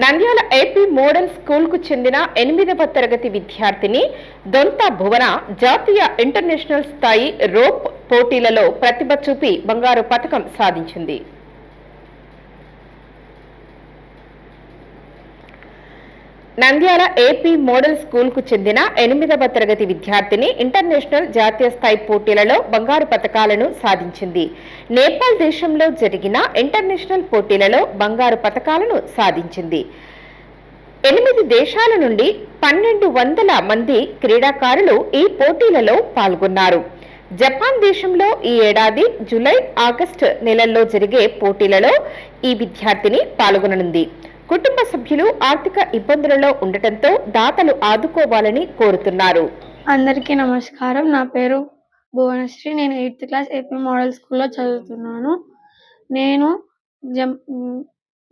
Nandyal AP model స్కూల్కు చెందిన ఎనిమిదవ తరగతి విద్యార్థిని దొంత భువన జాతీయ ఇంటర్నేషనల్ స్థాయి రోప్ పోటీలలో ప్రతిభ చూపి బంగారు పథకం సాధించింది. నంద్యాల ఏపీ మోడల్ స్కూల్కు చెందిన ఎనిమిదవ తరగతి విద్యార్థిని ఇంటర్నేషనల్ జాతీయ స్థాయి పోటీలలో బంగారు పతకాలను సాధించింది. నేపాల్ దేశంలో జరిగిన ఇంటర్నేషనల్ పోటీలలో బంగారు పతకాలను సాధించింది. ఎనిమిది దేశాల నుండి పన్నెండు వందల మంది క్రీడాకారులు ఈ పోటీలలో పాల్గొన్నారు. జపాన్ దేశంలో ఈ ఏడాది జూలై ఆగస్టు నెలల్లో జరిగే పోటీలలో ఈ విద్యార్థిని పాల్గొననుంది. కుటుంబ సభ్యులు ఆర్థిక ఇబ్బందులలో ఉండటంతో దాతలు ఆదుకోవాలని కోరుతున్నారు. అందరికీ నమస్కారం. నా పేరు భువనశ్రీ. నేను ఎయిత్ క్లాస్ ఏపీ మోడల్ స్కూల్లో చదువుతున్నాను. నేను జం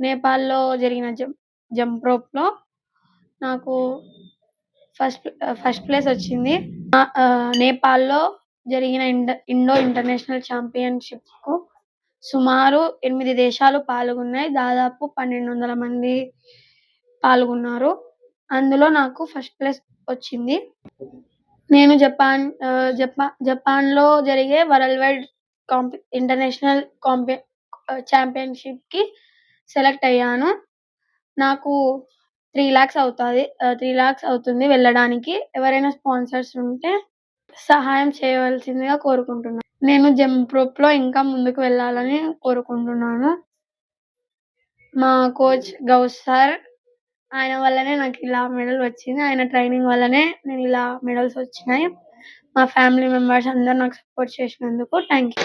నేపాల్లో జరిగిన జం జంప్ రోప్లో నాకు ఫస్ట్ ఫస్ట్ ప్లేస్ వచ్చింది. నేపాల్లో జరిగిన ఇండ ఇండో ఇంటర్నేషనల్ ఛాంపియన్షిప్కు సుమారు ఎనిమిది దేశాలు పాల్గొన్నాయి. దాదాపు పన్నెండు వందల మంది పాల్గొన్నారు. అందులో నాకు ఫస్ట్ ప్లేస్ వచ్చింది. నేను జపాన్ జపా జపాన్లో జరిగే వరల్డ్ వైడ్ కాంపి ఇంటర్నేషనల్ కాంపి ఛాంపియన్షిప్కి సెలెక్ట్ అయ్యాను. నాకు త్రీ లాక్స్ అవుతుంది త్రీ లాక్స్ అవుతుంది వెళ్ళడానికి. ఎవరైనా స్పాన్సర్స్ ఉంటే సహాయం చేయవలసిందిగా కోరుకుంటున్నాను నేను జంప్ రూప్లో ఇంకా ముందుకు వెళ్ళాలని కోరుకుంటున్నాను. మా కోచ్ గౌస్ సార్ ఆయన వల్లనే నాకు ఇలా మెడల్ వచ్చింది. ఆయన ట్రైనింగ్ వల్లనే నేను ఇలా మెడల్స్ వచ్చినాయి. మా ఫ్యామిలీ మెంబర్స్ అందరు నాకు సపోర్ట్ చేసినందుకు థ్యాంక్ యూ